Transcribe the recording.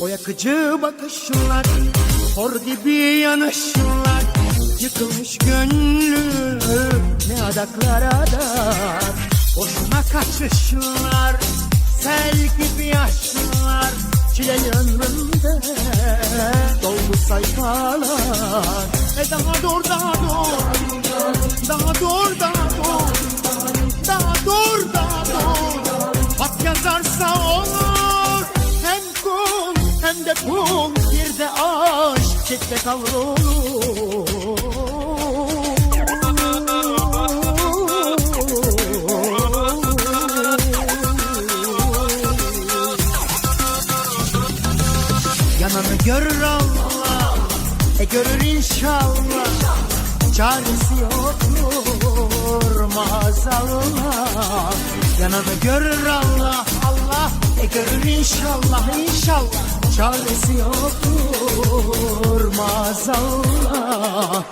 O yakıcı bakışlar Hor gibi yanışlar Yıkılmış gönlüm Ne adaklar adak Boşuna kaçışlar Sel gibi yaşlar Çile ömrümde Doldu sayfalar. E daha dur daha dur Daha dur daha de kum Bir de aşk çekte kavrulur Yananı görür Allah E görür inşallah. Çaresi yoktur maazallah Yananı görür Allah Allah E görür inşallah inşallah Çaresi yoktur maazallah